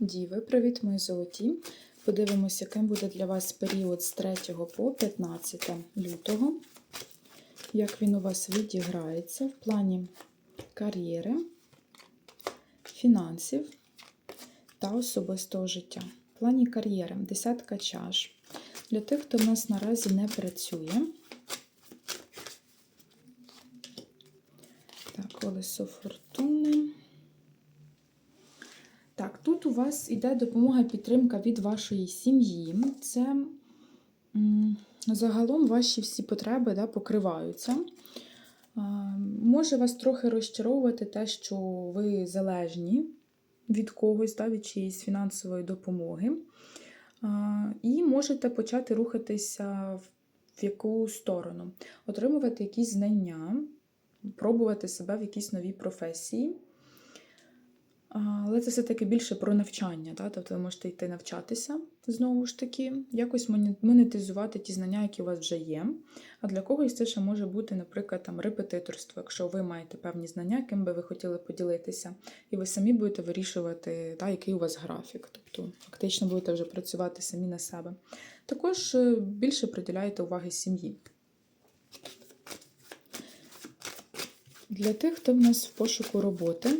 Діви, привіт, мої золоті. Подивимося, яким буде для вас період з 3 по 15 лютого. Як він у вас відіграється в плані кар'єри, фінансів та особистого життя. В плані кар'єри десятка чаш. Для тих, хто в нас наразі не працює. Так, колесо фортуни. Так, тут у вас іде допомога, підтримка від вашої сім'ї. Це загалом ваші всі потреби да, покриваються. Може вас трохи розчаровувати те, що ви залежні від когось, да, від чиєїсь фінансової допомоги. І можете почати рухатися в яку сторону, отримувати якісь знання, пробувати себе в якійсь новій професії. Але це все-таки більше про навчання. Так? Тобто ви можете йти навчатися знову ж таки, якось монетизувати ті знання, які у вас вже є. А для когось це ще може бути, наприклад, там, репетиторство, якщо ви маєте певні знання, ким би ви хотіли поділитися, і ви самі будете вирішувати, так, який у вас графік. Тобто фактично будете вже працювати самі на себе. Також е, більше приділяєте уваги сім'ї. Для тих, хто в нас в пошуку роботи.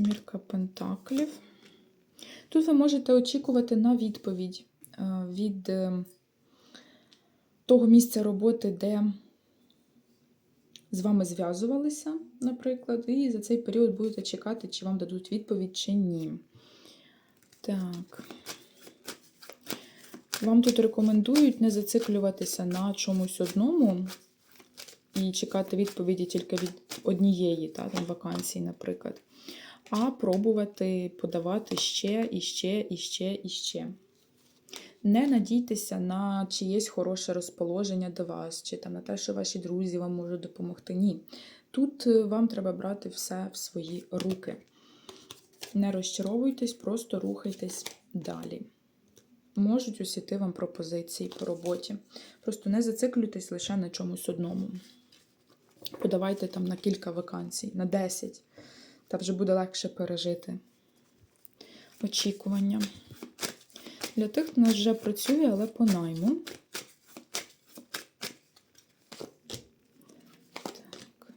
Семірка Пентаклів. Тут ви можете очікувати на відповідь е, від е, того місця роботи, де з вами зв'язувалися, наприклад, і за цей період будете чекати, чи вам дадуть відповідь, чи ні. Так. Вам тут рекомендують не зациклюватися на чомусь одному і чекати відповіді тільки від однієї та, там, вакансії, наприклад а пробувати подавати ще і ще, і ще, і ще. Не надійтеся на чиєсь хороше розположення до вас, чи там на те, що ваші друзі вам можуть допомогти. Ні. Тут е, вам треба брати все в свої руки. Не розчаровуйтесь, просто рухайтесь далі. Можуть усіти вам пропозиції по роботі. Просто не зациклюйтесь лише на чомусь одному. Подавайте там на кілька вакансій, на 10 та вже буде легше пережити очікування. Для тих, хто нас вже працює, але по найму. Так.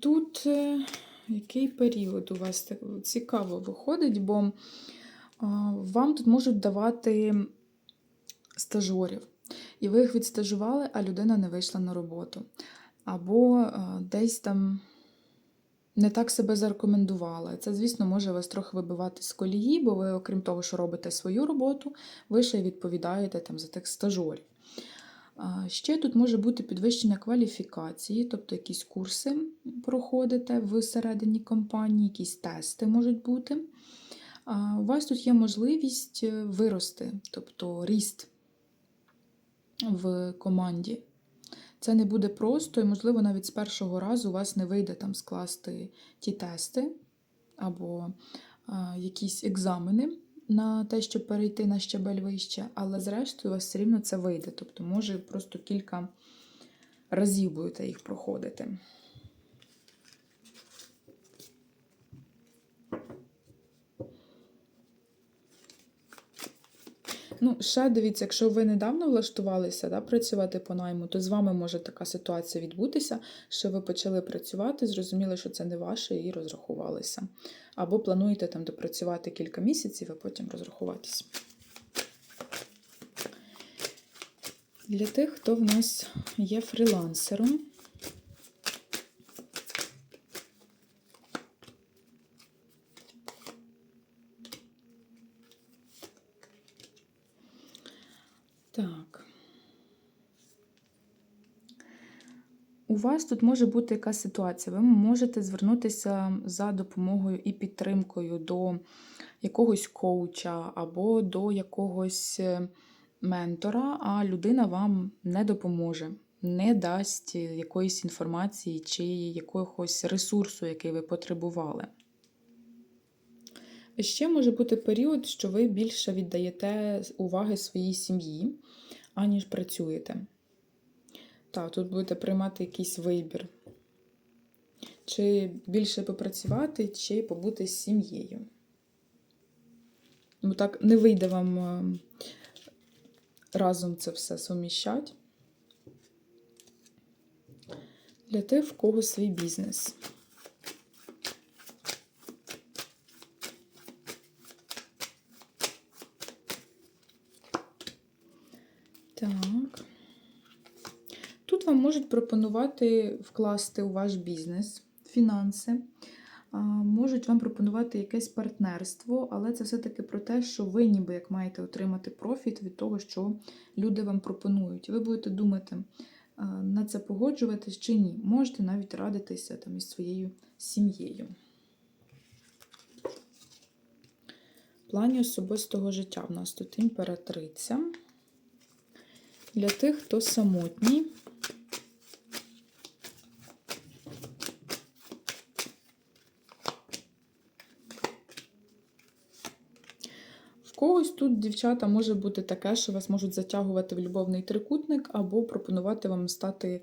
Тут е, який період у вас цікаво виходить, бо вам тут можуть давати стажорів. І ви їх відстажували, а людина не вийшла на роботу або е, десь там не так себе зарекомендувала. Це, звісно, може вас трохи вибивати з колії, бо ви, окрім того, що робите свою роботу, ви ще й відповідаєте там, за тих стажорів. Ще тут може бути підвищення кваліфікації, тобто якісь курси проходите всередині компанії, якісь тести можуть бути. У вас тут є можливість е, вирости, тобто ріст в команді. Це не буде просто, і, можливо, навіть з першого разу у вас не вийде там скласти ті тести або а, якісь екзамени на те, щоб перейти на щабель вище, але зрештою у вас все рівно це вийде. Тобто, може, просто кілька разів будете їх проходити. Ну, ще дивіться, якщо ви недавно влаштувалися да, працювати по найму, то з вами може така ситуація відбутися, що ви почали працювати, зрозуміли, що це не ваше, і розрахувалися. Або плануєте там допрацювати кілька місяців, а потім розрахуватись. Для тих, хто в нас є фрілансером. Так. У вас тут може бути яка ситуація. Ви можете звернутися за допомогою і підтримкою до якогось коуча або до якогось е, ментора, а людина вам не допоможе, не дасть якоїсь інформації чи якогось ресурсу, який ви потребували. Ще може бути період, що ви більше віддаєте уваги своїй сім'ї, аніж працюєте. Так, тут будете приймати якийсь вибір. Чи більше попрацювати, чи побути з сім'єю. Ну, так не вийде вам е, разом це все суміщати. Для тих, в кого свій бізнес. Так. Тут вам можуть пропонувати вкласти у ваш бізнес, фінанси. Можуть вам пропонувати якесь партнерство, але це все-таки про те, що ви ніби як маєте отримати профіт від того, що люди вам пропонують. Ви будете думати, на це погоджуватись чи ні. Можете навіть радитися там із своєю сім'єю. Плані особистого життя в нас тут імператриця. Для тих, хто самотній. В когось тут, дівчата, може бути таке, що вас можуть затягувати в любовний трикутник або пропонувати вам стати,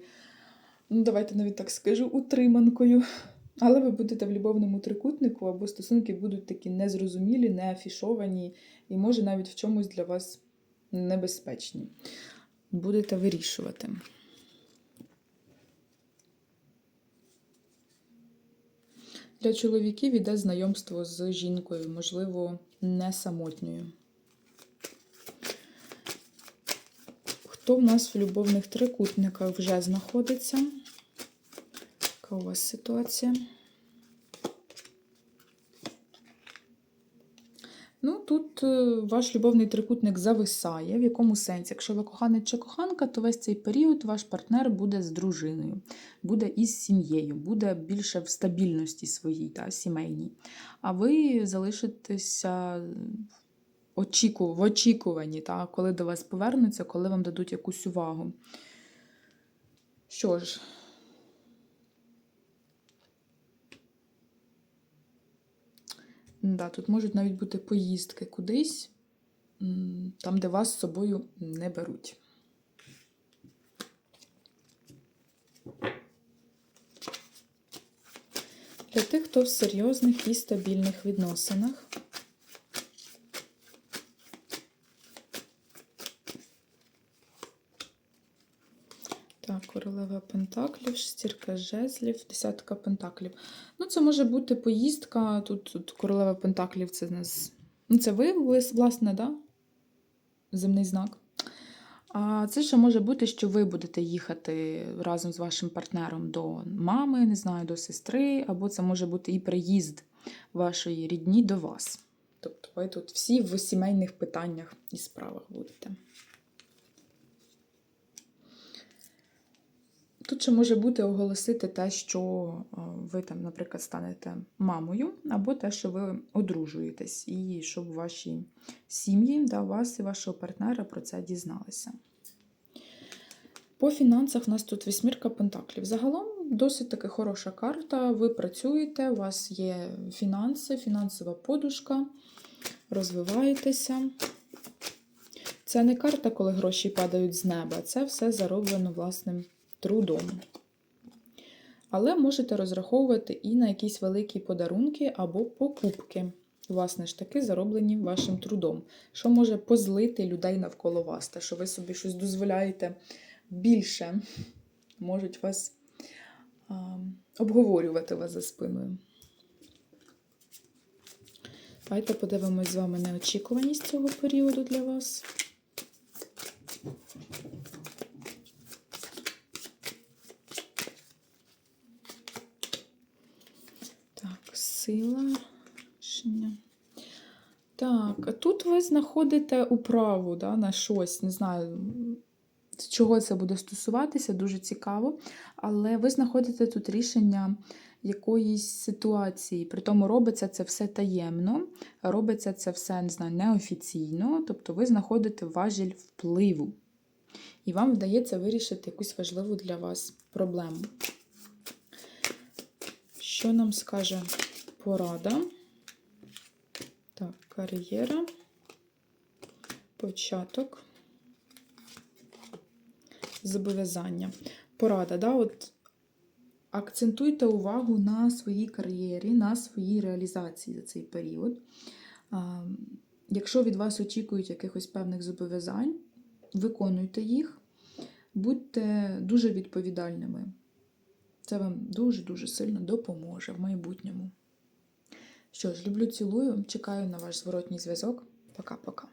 ну, давайте навіть так скажу, утриманкою. Але ви будете в любовному трикутнику, або стосунки будуть такі незрозумілі, не афішовані, і може навіть в чомусь для вас небезпечні. Будете вирішувати. Для чоловіків іде знайомство з жінкою, можливо, не самотньою. Хто в нас в любовних трикутниках вже знаходиться? Яка у вас ситуація? Ну, тут е, ваш любовний трикутник зависає. В якому сенсі? Якщо ви коханець чи коханка, то весь цей період ваш партнер буде з дружиною, буде із сім'єю, буде більше в стабільності своїй та, сімейній. А ви залишитеся очіку, в очікуванні, та, коли до вас повернуться, коли вам дадуть якусь увагу. Що ж, Да, тут можуть навіть бути поїздки кудись, там, де вас з собою не беруть. Для тих, хто в серйозних і стабільних відносинах. Так, королева Пентаклів, шестірка жезлів, десятка пентаклів. Ну, це може бути поїздка. Тут, тут королева Пентаклів це нас. Ну, це ви, власне, да? Земний знак. А це ще може бути, що ви будете їхати разом з вашим партнером до мами, не знаю, до сестри, або це може бути і приїзд вашої рідні до вас. Тобто ви тут всі в сімейних питаннях і справах будете. Тут ще може бути оголосити те, що е, ви там, наприклад, станете мамою, або те, що ви одружуєтесь, і щоб ваші сім'ї, да, вас і вашого партнера про це дізналися. По фінансах у нас тут вісьмірка пентаклів. Загалом досить таки хороша карта. Ви працюєте, у вас є фінанси, фінансова подушка, розвиваєтеся. Це не карта, коли гроші падають з неба, це все зароблено власним трудом. Але можете розраховувати і на якісь великі подарунки або покупки, власне ж таки, зароблені вашим трудом, що може позлити людей навколо вас, те, що ви собі щось дозволяєте більше, можуть вас а, обговорювати вас за спиною. Давайте подивимось з вами неочікуваність цього періоду для вас. Так, сила. рішення. Так, тут ви знаходите управу да, на щось, не знаю, чого це буде стосуватися, дуже цікаво. Але ви знаходите тут рішення якоїсь ситуації. При тому робиться це все таємно, робиться це все не знаю, неофіційно, тобто ви знаходите важіль впливу. І вам вдається вирішити якусь важливу для вас проблему. Що нам скаже порада Так, кар'єра, початок, зобов'язання. Порада, да? От акцентуйте увагу на своїй кар'єрі, на своїй реалізації за цей період. Якщо від вас очікують якихось певних зобов'язань, виконуйте їх, будьте дуже відповідальними. Це вам дуже-дуже сильно допоможе в майбутньому. Що ж, люблю, цілую, чекаю на ваш зворотній зв'язок. Пока-пока.